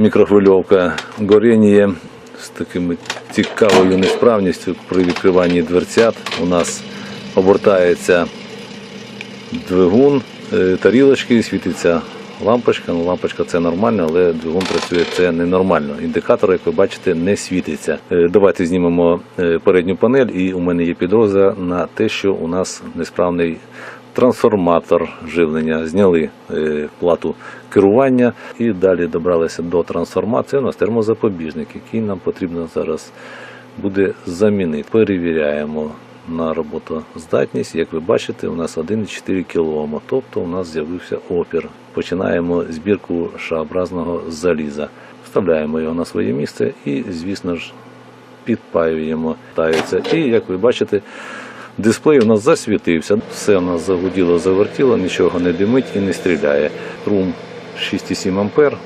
мікрохвильовка горіння з такими цікавою несправністю при відкриванні дверцят. У нас обертається двигун, е, тарілочки, світиться лампочка. Ну, лампочка це нормально, але двигун працює це ненормально. Індикатор, як ви бачите, не світиться. Е, Давайте знімемо е, передню панель, і у мене є підозра на те, що у нас несправний трансформатор живлення. Зняли е, плату керування і далі добралися до трансформації. У нас термозапобіжник, який нам потрібно зараз буде замінити. Перевіряємо на роботоздатність. Як ви бачите, у нас 1,4 кОм, тобто у нас з'явився опір. Починаємо збірку шаобразного заліза. Вставляємо його на своє місце і, звісно ж, підпаюємо. І як ви бачите, дисплей у нас засвітився. Все у нас загуділо, завертіло, нічого не димить і не стріляє. Трум 6,7 ампер.